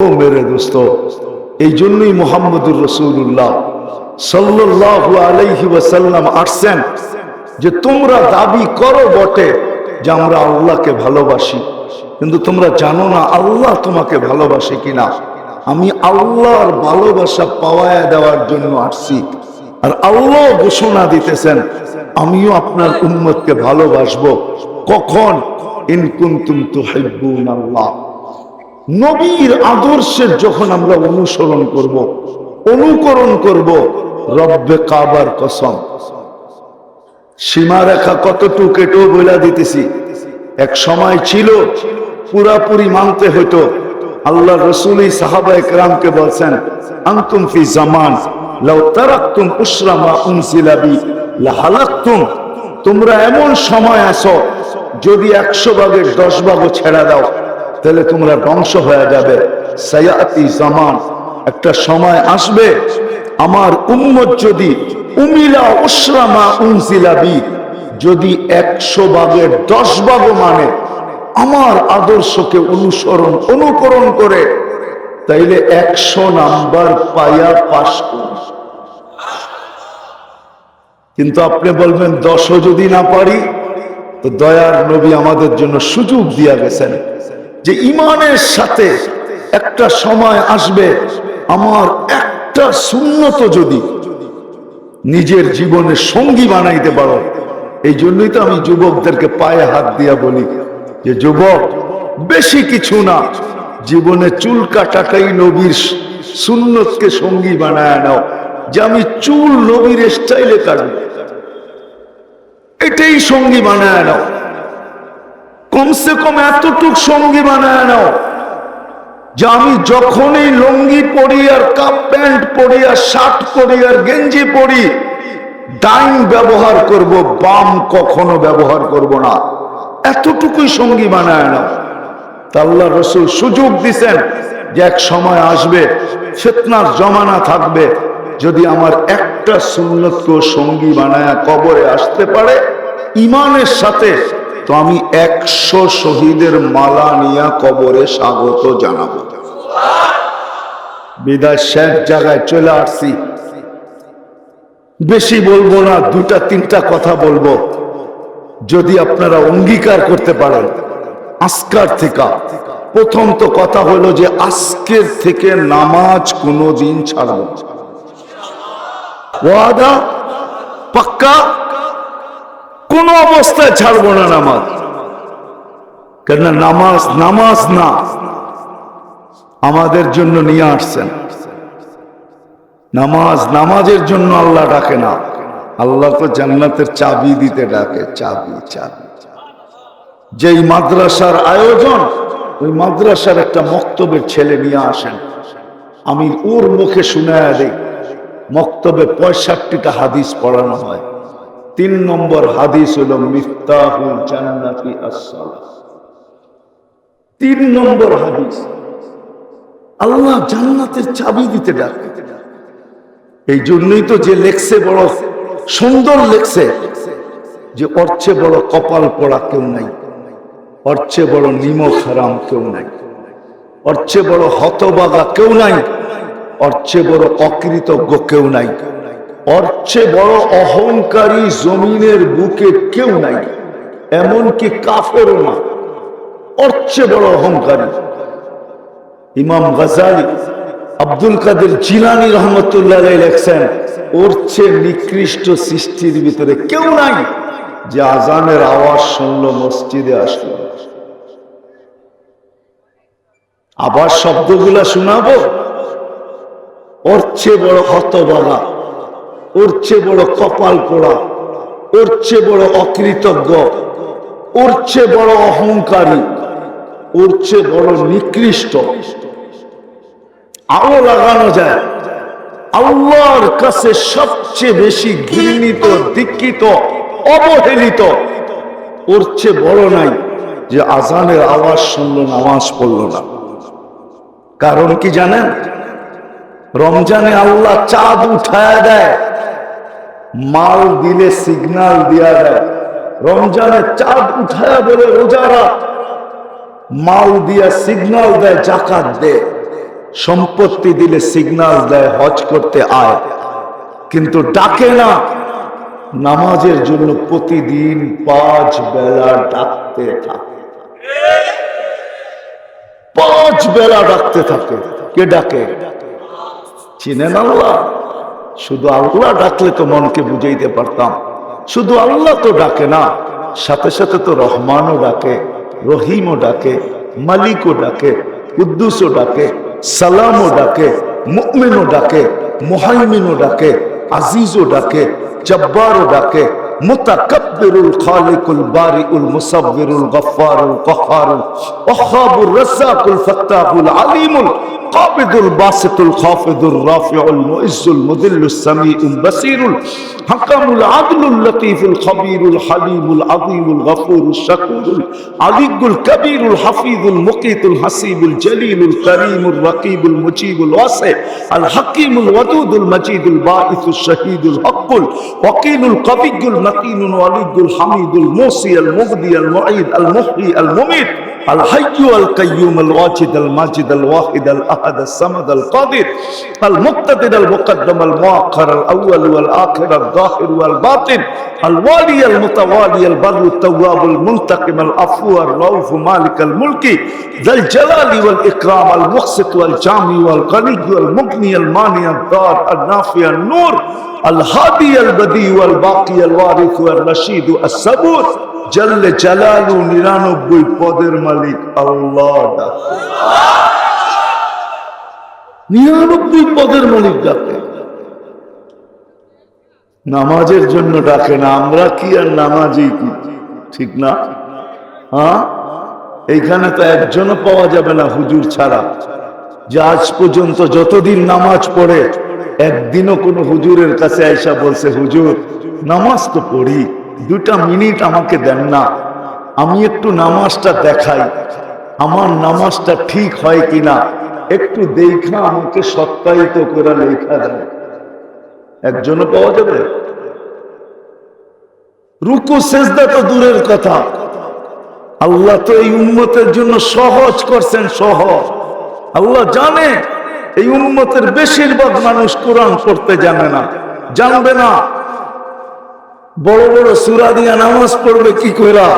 ও মেরে দোস্ত, এই জন্যই মোহাম্মদুর রসুল্লাহ সাল্লাল্লাহু আলাইহি ওয়াসাল্লাম আসছেন যে তোমরা দাবি করো বটে যে আমরা আল্লাহকে ভালোবাসি। কিন্তু তোমরা জানো না আল্লাহ তোমাকে ভালোবাসে কিনা। আমি আল্লাহর ভালোবাসা পাওয়ায় দেওয়ার জন্য আসছি। আর আল্লাহ ঘোষণা দিতেছেন, আমিও আপনার উম্মতকে ভালোবাসবো। কখন? ইনকুন্তুম তুহিব্বুন আল্লাহ নবীর আদর্শের যখন আমরা অনুসরণ করব, অনুকরণ করব, রব্বে কাবার কসম। সীমারেখা কতটুকু এটাও বলে দিতেছি। এক সময় ছিল, পুরাপুরি মানতে হতো আল্লাহ রসুলই সাহাবা একরামকে বলছেন, আন্তুম ফি জামান, লাউ তারাকতুম উসরামা উনসিলাবি লাহালাকতুম। তোমরা এমন সময় আসো যদি একশো ভাগের দশ ভাগও ছেড়া দাও। তাহলে তোমরা ধ্বংস হয়ে যাবে। সায়াতি জামান, একটা সময় আসবে, আমার উম্মত যদি উমিলা উসরামা উনসিলাবি যদি একশো ভাগের দশ ভাগও মানে আমার আদর্শকে অনুসরণ, অনুকরণ করে, তাইলে একশো নাম্বার পাশ করবে কিন্তু আপনি বলবেন, দশও যদি না পারি, তো দয়ার নবী আমাদের জন্য সুযোগ দিয়া গেছেন। যে ইমানের সাথে একটা সময় আসবে, আমার একটা শূন্যত যদি নিজের জীবনে সঙ্গী বানাইতে পারো, এই জন্যই তো আমি যুবকদেরকে পায়ে হাত দিয়া বলি যে, যুবক, বেশি কিছু না, জীবনে চুল কাটাটাই নবীর সুন্নতকে সঙ্গী বানায় নাও, যে আমি চুল নবীর স্টাইলে কাটবো। এটাই সঙ্গী বানায় নাও। কমসে কম এতটুক সঙ্গী বানায় নাও যে আমি যখনই লুঙ্গি পরি আর কাপ প্যান্ট পরি আর শার্ট পরি আর গেঞ্জি পরি ডাইন ব্যবহার করব, বাম কখনো ব্যবহার করব না। এতটুকুই সঙ্গী বানায় নাও। তা আল্লাহ রসুল সুযোগ দিছেন যে এক সময় আসবে, ফেতনার জমানা থাকবে, যদি আমার একটা সুন্নতকে সঙ্গী বানায় কবরে আসতে পারে ইমানের সাথে তো আমি একশো শহীদের মালা নিয়া কবরে স্বাগত জানাব। বিদায় শেষ জায়গায় চলে আসছি। বেশি বলব না দুটা তিনটা কথা বলব। যদি আপনারা অঙ্গীকার করতে পারেন, আজকার থেকে। প্রথম তো কথা হলো যে আজকের থেকে নামাজ কোনোদিন ছাড়ব না। ওয়াদা? পাক্কা? কোন অবস্থায় ছাড়বো না নামাজ। কেননা নামাজ নামাজ না। আমাদের জন্য নিয়ে আসছেন। নামাজ, নামাজের জন্য আল্লাহ ডাকে না। আল্লাহ তো জান্নাতের চাবি দিতে ডাকে, চাবি চাবি যেই মাদ্রাসার আয়োজন, ওই মাদ্রাসার একটা মক্তবের ছেলে নিয়ে আসেন। আমি ওর মুখে শুনে দেই, মক্তবে পঁয়ষট্টিটা হাদিস পড়ানো হয়। তিন নম্বর হাদিস হলো, মিফতাহুল জান্নাতি আসসালাহ তিন নম্বর হাদিস, আল্লাহ জান্নাতের চাবি দিতে ডাকে। এই জন্যই তো যে লেখছে বড় সুন্দর লেখছে, যে ওর চেয়ে বড় কপাল পড়া কেউ নাই অর্চে বড় নিমক হারাম কেউ নাই অর্চে বড় হতবাগা কেউ নাই অর্চে বড় অকৃতজ্ঞ কেউ নাই। ওর চেয়ে বড় অহংকারী জমিনের বুকে কেউ নাই, এমনকি কাফেরও না। ওর চেয়ে বড় অহংকারী। ইমাম গাজালি আব্দুল কাদের জিলানি রহমতুল্লাহ লেখছেন, ওর চেয়ে নিকৃষ্ট সৃষ্টির ভিতরে কেউ নাই যে আজানের আওয়াজ শুনল, মসজিদে আসলো। আবার শব্দগুলা শোনাবো? ওর চেয়ে বড় হতবাগা। ওর চেয়ে বড় কপাল পোড়া, ওর চেয়ে বড় অকৃতজ্ঞ, ওর চেয়ে বড় অহংকারী, ওর চেয়ে বড় নিকৃষ্ট। আরও লাগানো যায়। আল্লাহর কাছে সবচেয়ে বেশি ঘৃণিত, দীক্ষিত, অবহেলিত, ওর চেয়ে বড় নাই যে আজানের আওয়াজ শুনলো, নামাজ পড়ল না। কারণ কি জানেন? রমজানে আল্লাহ চাঁদ উঠায় দেয় মাল দিলে সিগনাল দিয়া দেয় রমজানে চাঁদ উঠায় বলে রোজারা মাল দিয়া সিগনাল দেয়, জাকাত দেয়। সম্পত্তি দিলে সিগন্যাল দেয়, হজ করতে আয়। কিন্তু ডাকে না। নামাজের জন্য প্রতিদিন পাঁচ বেলা ডাকতে থাকে। পাঁচ বেলা ডাকতে থাকে। কে ডাকে? চিনেন আল্লাহ? শুধু আল্লাহ ডাকলে তো মনকে বুঝাইতে পারতাম। শুধু আল্লাহ তো ডাকে না, সাথে সাথে তো রহমানও ডাকে, রহিমও ডাকে, মালিকও ডাকে, কুদ্দুসও ডাকে, সালামও ডাকে মুকমিনও ডাকে, মুহাইমিনও ডাকে, আজিজও ডাকে, জব্বারও ডাকে, মুতাকাব্বিরুল খালিকুল বারিউল মুসাব্বিরুল গফফারুল কহ্হারুল ওয়াহ্হাবুর রাজ্জাকুল ফাত্তাহুল আলিমুল قابض الباسط الخافض الرافع المعز المذل السميع البصير الحكم العدل اللطيف الخبير الحليم العظيم الغفور الشكور العلي الكبير الحفيظ المقيت الحسيب الجليل الكريم الرقيب المجيب الواسع الحكيم الودود المجيد الباعث الشهيد الحق الوكيل القوي المتين الولي الحميد الموصي المغني المعيد المحيي المميت الحي القيوم الواجد الماجد الواحد الأحد الصمد القادر المقتدر المقدم المؤخر الأول والآخر الظاهر والباطن الوالي المتوالي البر التواب المنتقم العفو الرؤوف مالك الملك ذا الجلال والإكرام المقسط والجامع والغني والمغني المانع الضار النافع النور الهادي البديع والباقي الوارث والرشيد الصبور জল্লে জালালু নিরানব্বই পদের মালিক আল্লাহ নিরানব্বই পদের মালিক ডাকে। নামাজের জন্য ডাকে না, আমরা কি আর নামাজি কি? ঠিক না? হ্যাঁ? এইখানে তো একজনও পাওয়া যাবে না হুজুর ছাড়া। যে আজ পর্যন্ত যতদিন নামাজ পড়ে, একদিনও কোনো হুজুরের কাছে আইসা বলছে, হুজুর, নামাজ তো পড়ি। দুটা মিনিট আমাকে দেন না। আমি একটু নামাজটা দেখাই। আমার নামাজটা ঠিক হয় কিনা একটু দেখা আমাকে সত্যায়িত করে লেখা দেয় একজনও পাওয়া যাবে? রুকু, সেজদা তো দূরের কথা। আল্লাহ তো এই উন্মতের জন্য সহজ করছেন, সহজ। আল্লাহ জানে, এই উন্মতের বেশিরভাগ মানুষ কোরআন পড়তে জানে না, জানবে না। বড় বড় সুরা দিয়া নামাজ পড়বে কি কইরা?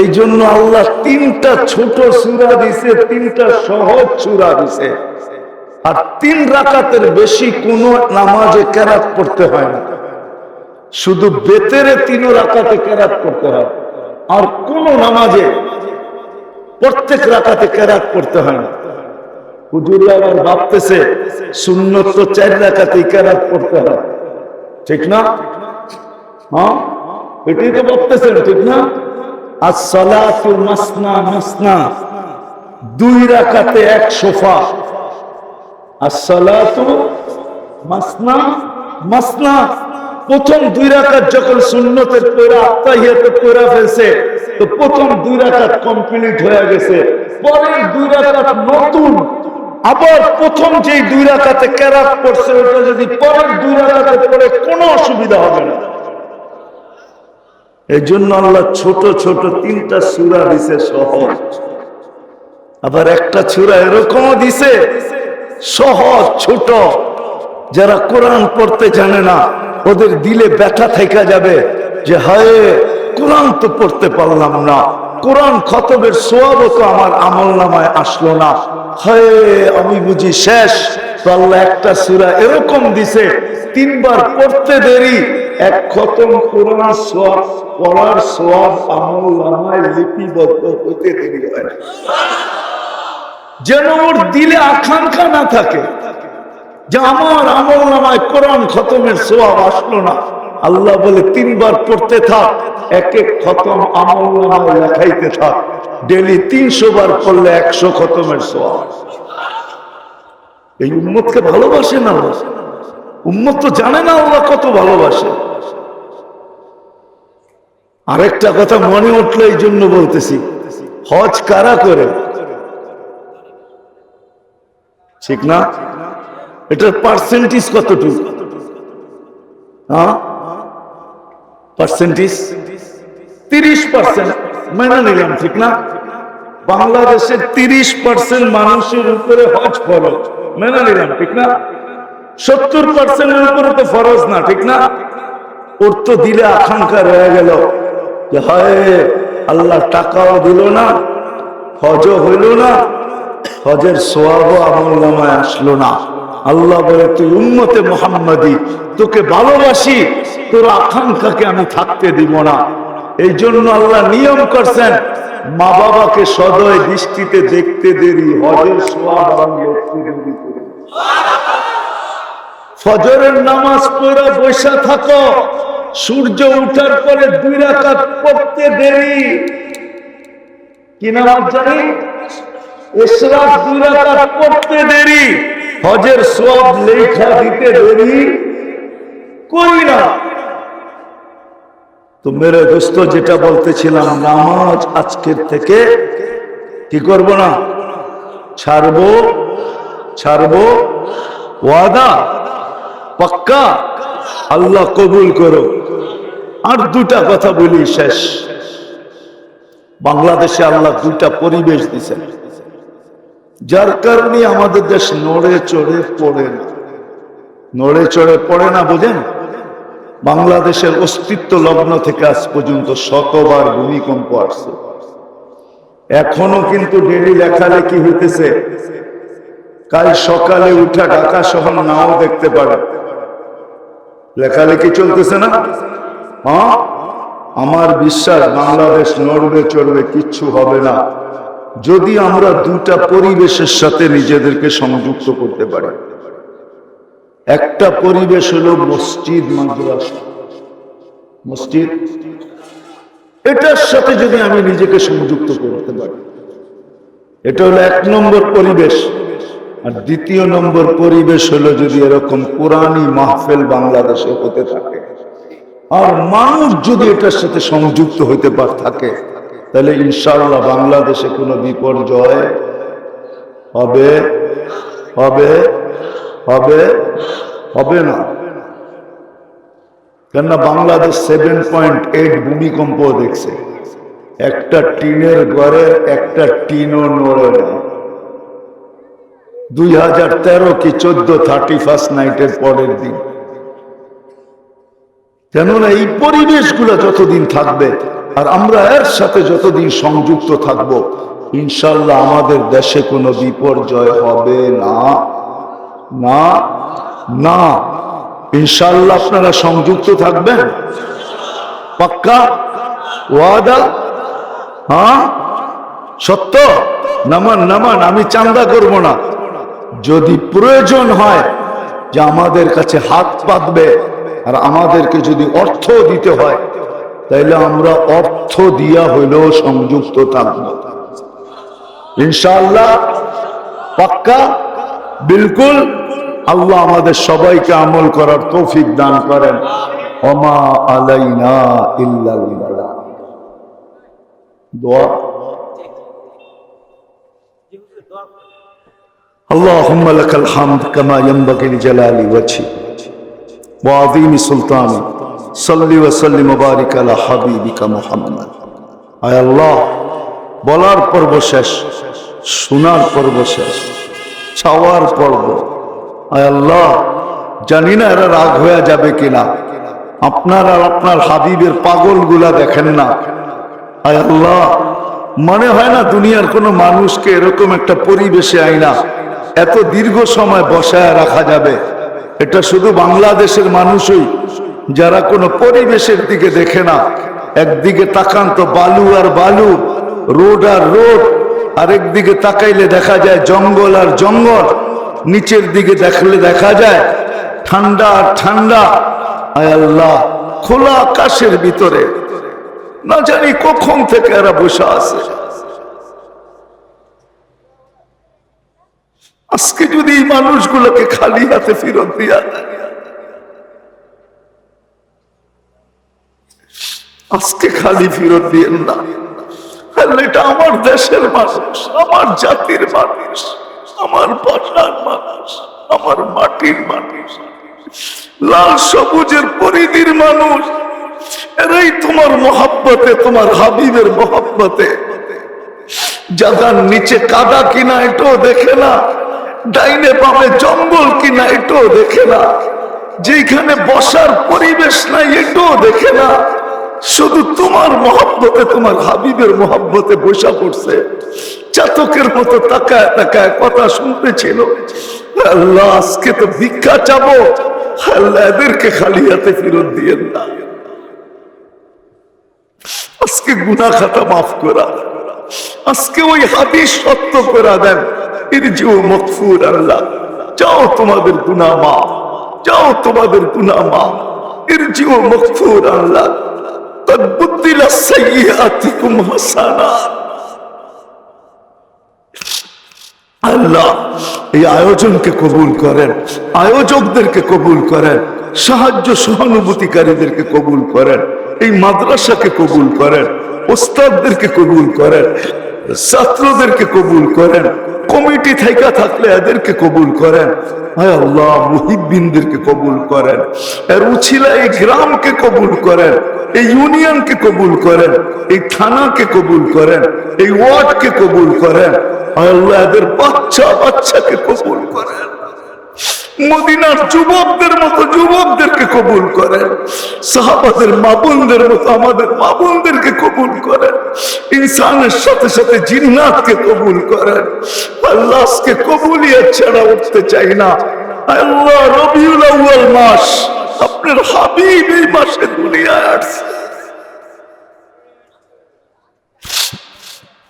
এই জন্য আল্লাহ তিনটা ছোট সুরা দিছে, তিনটা সহজ সুরা দিছে। আর তিন রাকাতের বেশি কোন নামাজে কেরাত পড়তে হয় না। শুধু বেতেরে তিন রাকাতে কেরাত করতে হয়। আর কোন নামাজে প্রত্যেক রাকাতে কেরাত করতে হয় না। হুজুরি আবার ভাবতেছে, সুন্নত তো চার রাকাতে কেরাত করতে হয়। ঠিক না? হ্যাঁ? তো ভাবতেছেন, ঠিক না? প্রথম দুই রাকাত যখন ফেলছে, তো প্রথম দুই কমপ্লিট হয়ে গেছে। পরের দুই রাকাত নতুন। আবার প্রথম যেই দুই রাকাতে কেরাত পড়ছে, ওটা যদি পরের দুই রাকাতে পড়ে কোনো অসুবিধা হবে না। এই জন্য আল্লাহ ছোট ছোট তিনটা সুরা দিছে সহজ। আবার একটা ছুরা এরকমও দিছে, সহজ, ছোট। যারা কোরআন পড়তে জানে না, ওদের দিলে ব্যথা থেকে যাবে যে, হায়, কোরআন তো পড়তে পারলাম না। কোরআন খতবের সোয়াবও তো আমার আমল নামায় আসলো না। হায়, আমি বুঝি শেষ। তো আল্লাহ একটা সুরা এরকম দিছে তিনবার পড়তে দেরি। এক খতম কোরআন সোয়াব পড়ার সোয়াব আমল নামায় লিপিবদ্ধ হতে দেরি হয় যেন ওর দিলে আকাঙ্ক্ষা না থাকে যে আমার আমল নামায় কোরআন খতমের সোয়াব আসলো না। আল্লাহ বলে, তিনবার পড়তে থাক, এক এক খতম আমল নামায় লেখাইতে থাক। ডেলি তিনশো বার পড়লে একশো খতমের সোয়াব এই উম্মতকে ভালোবাসে না। উম্মত তো জানে না আল্লাহ কত ভালোবাসে। আরেকটা কথা মনে উঠল এই জন্য বলতেছি, হজ কারা করে? ঠিক না? এটার পার্সেন্টেজ কতটুকু? হ্যাঁ? পার্সেন্টেজ তিরিশ পার্সেন্ট মেনে নিলাম, ঠিক না? বাংলাদেশের তিরিশ পার্সেন্ট মানুষের উপরে হজ ফরজ। মেনে নিলাম, ঠিক না? সত্তর পার্সেন্টের উপরে তো ফরজ না, ঠিক না ওর তো দিলে আকাঙ্ক্ষা রয়ে গেল যে, হয়, আল্লাহ টাকাও দিল না হজ হইল না, হজের সোয়াব আমল নামায় আসলো না আল্লাহ বলে, তুই উন্মতে মোহাম্মদি, তোকে ভালোবাসি, তোর আকাঙ্ক্ষাকে আমি থাকতে দিব না এই জন্য আল্লাহ নিয়ম করছেন মা বাবাকে সদয় দৃষ্টিতে দেখতে দেরি, হজের সোয়াব আমি। ফজরের নামাজ পড়ে বসে থাকো। সূর্য উঠার পরে দুই রাকাত পড়তে দেরি। কি নামাজ জানি? ইসরাফ দুই রাকাত পড়তে দেরি। হজের সব লেখা দিতে দেরি। করি না? তো মেরে দোস্ত, যেটা বলতেছিলাম, নামাজ আজকের থেকে কি করব না? ছাড়বো? ছাড়বো? ওয়াদা? পাক্কা? আল্লাহ কবুল করো। আর দুটা কথা বলি শেষ। বাংলাদেশে আল্লাহ দুটা পরিবেশ দিছেন যার কারণে আমাদের দেশ নড়ে চড়ে পড়ে না। নড়ে চড়ে পড়ে না, বুঝেন? বাংলাদেশের অস্তিত্ব লগ্ন থেকে আজ পর্যন্ত শতবার ভূমিকম্প আসছে। এখনও কিন্তু ডেলি লেখালেখি হইতেছে। কাল সকালে উঠা ঢাকা শহর নাও দেখতে পারে লেখালেখি চলতেছে না? হ্যাঁ আমার বিশ্বাস বাংলাদেশ নড়বে, চড়বে, কিচ্ছু হবে না। যদি আমরা দুটা পরিবেশের সাথে নিজেদেরকে সংযুক্ত করতে পারি। একটা পরিবেশ হলো মসজিদ, মাদ্রাসা। মসজিদ? এটার সাথে যদি আমি নিজেকে সংযুক্ত করতে পারি। এটা হলো এক নম্বর পরিবেশ। আর দ্বিতীয় নম্বর পরিবেশ হলো যদি এরকম কোরআনই মাহফিল বাংলাদেশে হতে থাকে, আর মানুষ যদি এটার সাথে সংযুক্ত হইতে পার থাকে, তাহলে ইনশাআল্লাহ বাংলাদেশে কোনো বিপর্যয় হবে হবে হবে হবে না। কেননা বাংলাদেশ সেভেন পয়েন্ট এইট ভূমিকম্প দেখছে। একটা টিনের ঘরে একটা টিনও নড়ে না। দুই হাজার তেরো কি চোদ্দ থার্টি ফার্স্ট নাইটের পরের দিন। কেননা এই পরিবেশগুলো যতদিন থাকবে, আর আমরা এর সাথে যতদিন সংযুক্ত থাকব, ইনশাল্লাহ আমাদের দেশে কোনো বিপর্যয় হবে না। না না। ইনশাল্লাহ আপনারা সংযুক্ত থাকবেন। পাক্কা? ওয়াদা? হ্যাঁ? সত্য? নামান নামান, আমি চান্দা করব না। যদি প্রয়োজন হয় যে আমাদের কাছে হাত পাতবে আর আমাদেরকে যদি অর্থ দিতে হয়, তাইলে আমরা অর্থ দিয়া হইলেও সংযুক্ত থাকব। ইনশাআল্লাহ, পাক্কা, বিলকুল, আল্লাহ আমাদের সবাইকে আমল করার তৌফিক দান করেন। অমা আলাইনা বালাগ। দোয়া। اللهم لك الحمد كما ينبغي لجلال وجهك وعظيم سلطانك صل وسلم وبارك على حبيبك محمد আয় আল্লাহ বলার পর্ব শেষ শোনার পর্ব শেষ চাওয়ার পর্ব আয় আল্লাহ জানি না এরা রাগ হয়ে যাবে কিনা আপনার আর আপনার হাবিবের পাগলগুলা দেখেন না আয় আল্লাহ মনে হয় না দুনিয়ার কোনো মানুষকে এরকম একটা পরিবেশে আইনা এত দীর্ঘ সময় বসায় রাখা যাবে? এটা শুধু বাংলাদেশের মানুষই, যারা কোনো পরিবেশের দিকে দেখে না। একদিকে তাকান তো বালু আর বালু, রোড আর রোড, আরেকদিকে তাকাইলে দেখা যায় জঙ্গল আর জঙ্গল, নিচের দিকে দেখলে দেখা যায় ঠান্ডা আর ঠান্ডা। আয় আল্লাহ, খোলা আকাশের ভিতরে। না জানি কখন থেকে এরা বসে আছে। আজকে যদি এই মানুষগুলোকে খালি হাতে ফেরত দিয়া আজকে খালি ফেরত দিয়েন না। এটা আমার দেশের মানুষ, আমার জাতির মানুষ, আমার ভাষার মানুষ, আমার মাটির মানুষ। লাল সবুজের পরিধির মানুষ, এরাই তোমার মহাব্বতে, তোমার হাবিবের মহাব্বতে। জাগার নিচে কাদা কিনা, এটাও দেখে না। ডাইনে বামে জঙ্গল কিনা এটাও দেখে না। যেখানে বসার পরিবেশ নাই এটাও দেখে না। শুধু তোমার মহব্বতে, তোমার হাবিবের মহব্বতে বসা পড়ছে। চাতকের মতো তাকায় তাকায় কথা শুনতেছিল আল্লাহ, আজকে তো ভিক্ষা চাবো। আল্লাহ এদেরকে খালি হাতে ফেরত দিয়ে না। আজকে গুনা খাতা মাফ করা। আজকে ওই হাদিস সত্য করা দেন। যে মকফুর আল্লাহ। যাও তোমাদের গুনা মা যাও তোমাদের গুনা মা যে মকফুর আল্লাহ আল্লাহ এই আয়োজনকে কবুল করেন, আয়োজকদেরকে কবুল করেন, সাহায্য সহানুভূতিকারীদেরকে কবুল করেন, এই মাদ্রাসাকে কবুল করেন, ওস্তাদদেরকে কবুল করেন, ছাত্রদেরকে কবুল করেন কমিটি থাইকা থাকলে এদেরকে কবুল করেন। হায় আল্লাহ মুহিদ্দিনদেরকে কবুল করেন। এর উছিলা এই গ্রামকে কবুল করেন, এই ইউনিয়নকে কবুল করেন, এই থানাকে কবুল করেন, এই ওয়ার্ডকে কবুল করেন। আল্লাহ, এদের বাচ্চা বাচ্চাকে কবুল করেন। মদিনার যুবকদের মতো যুবকদেরকে কবুল করেন। সাহাবাদের মাবুনদের মতো আমাদের মাবুনদেরকে কবুল করেন। ইনসানের সাথে সাথে জিন্নাতকে কবুল করেন। আল্লাহকে কবুলিয়ত ছাড়া উঠতে চাই না। আল্লাহ রবিউল আউয়াল মাস আপনার হাবিব এই মাসে দুনিয়ায় আসছে।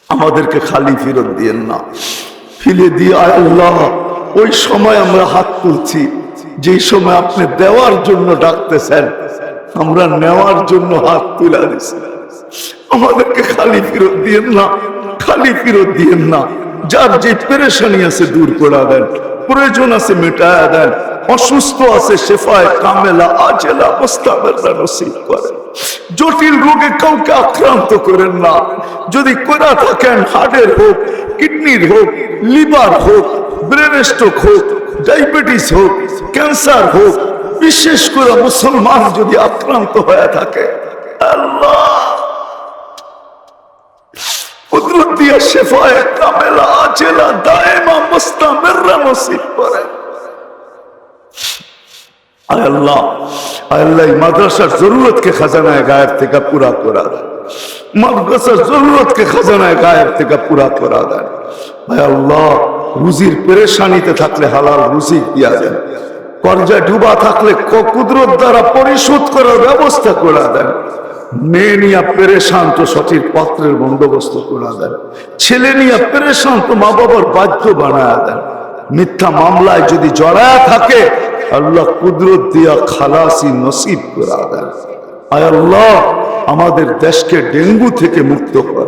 আমাদেরকে খালি ফেরত দিয়েন না। ফিরে দিয়ে আল্লাহ। ওই সময় আমরা হাত তুলছি। যেই সময় আপনি দেওয়ার জন্য ডাকতেছেন, আমরা নেওয়ার জন্য হাত তুলে আমাদেরকে খালি ফেরত দিয়েন না, খালি ফেরত দিয়েন না। যার যে পেরেশানি আছে দূর করে দেন, প্রয়োজন আছে মেটায়া দেন, অসুস্থ আছে শেফায়, কামেলা, আজেলা মোস্তাবেররা নসিব করেন। জটিল রোগে কাউকে আক্রান্ত করেন না। যদি করা থাকেন হার্টের হোক, কিডনির হোক, লিভার হোক ব্রেন স্ট্রোক হোক, ডায়াবেটিস হোক, ক্যান্সার হোক, বিশেষ করে মুসলমান যদি আক্রান্ত হয়ে থাকে, আল্লাহ। কুদরত দিয়া মাদ্রাসার জরুরতকে খাজানায় গায়েব থেকে পুরা করা দেন। মাদ্রাসার জরুরতকে খাজানায় গায়েব থেকে পুরা করা দেন। আয় আল্লাহ রুজির পেরেশানিতে থাকলে হালাল রুজি দিয়া দেন। কর্জা ডুবা থাকলে কুদরত দ্বারা পরিশোধ করার ব্যবস্থা করে দেন। মেয়ে নিয়ে পেরেশান তো সঠিক পাত্রের বন্দোবস্ত করে দেন। ছেলে নিয়ে পেরেশান তো মা বাবার বাধ্য বানায় দেন। মিথ্যা মামলায় যদি জড়ায় থাকে, আল্লাহ কুদরত দিয়া খালাসি নসিব করে দেন। আয় আল্লাহ, আমাদের দেশকে ডেঙ্গু থেকে মুক্ত করেন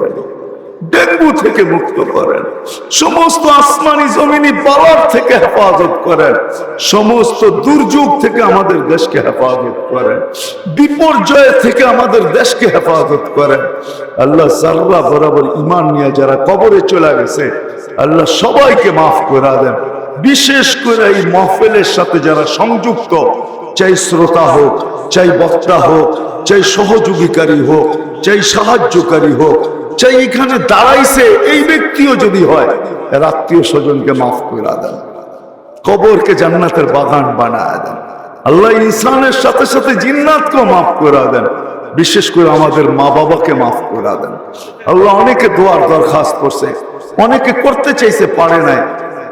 ডেঙ্গু থেকে মুক্ত করেন। সমস্ত আসমানি জমিনি বাবার থেকে হেফাজত করেন। সমস্ত দুর্যোগ থেকে আমাদের দেশকে হেফাজত করেন। বিপর্যয় থেকে আমাদের দেশকে হেফাজত করেন। আল্লাহ সাল্লাহ বরাবর ইমান নিয়ে যারা কবরে চলে গেছে, আল্লাহ সবাইকে মাফ করে দেন। বিশেষ করে এই মহফিলের সাথে যারা সংযুক্ত, চাই শ্রোতা হোক, চাই বক্তা হোক, চাই সহযোগীকারী হোক, চাই সাহায্যকারী হোক চাই এখানে দাঁড়াইছে, এই ব্যক্তিও যদি হয়, এর আত্মীয় স্বজনকে মাফ করে দেন। কবরকে জান্নাতের বাগান বানায় দেন। আল্লাহ ইনসানের সাথে সাথে জিন্নাতকেও মাফ করে দেন। বিশেষ করে আমাদের মা বাবাকে মাফ করে দেন। আল্লাহ অনেকে দোয়ার দরখাস্ত করছে, অনেকে করতে চাইছে, পারে নাই।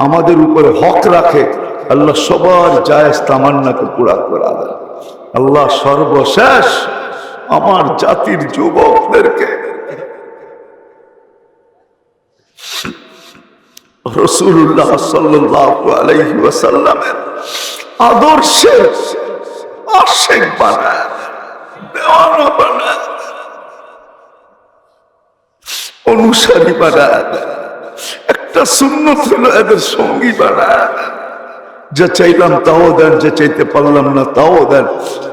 আমাদের উপরে হক রাখে, আল্লাহ সবার জায়েজ তামান্নাকে পুরা করে দেন। আল্লাহ সর্বশেষ আমার জাতির যুবকদেরকে বানায়, অনুসারী বানায়, একটা সুন্নত হলো এদের সঙ্গী বানায়। যা চাইলাম তাও দেন, যা চাইতে পারলাম না তাও দেন।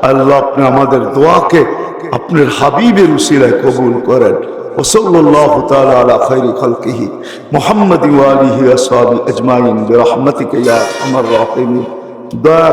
আল্লাহ আপনি আমাদের দোয়াকে আপনার হাবিবের উসিলায় কবুল করেন। وصلى الله تعالى على خير خلقه محمد وآله وأصحابه أجمعين برحمتك يا أرحم الراحمين. দয়া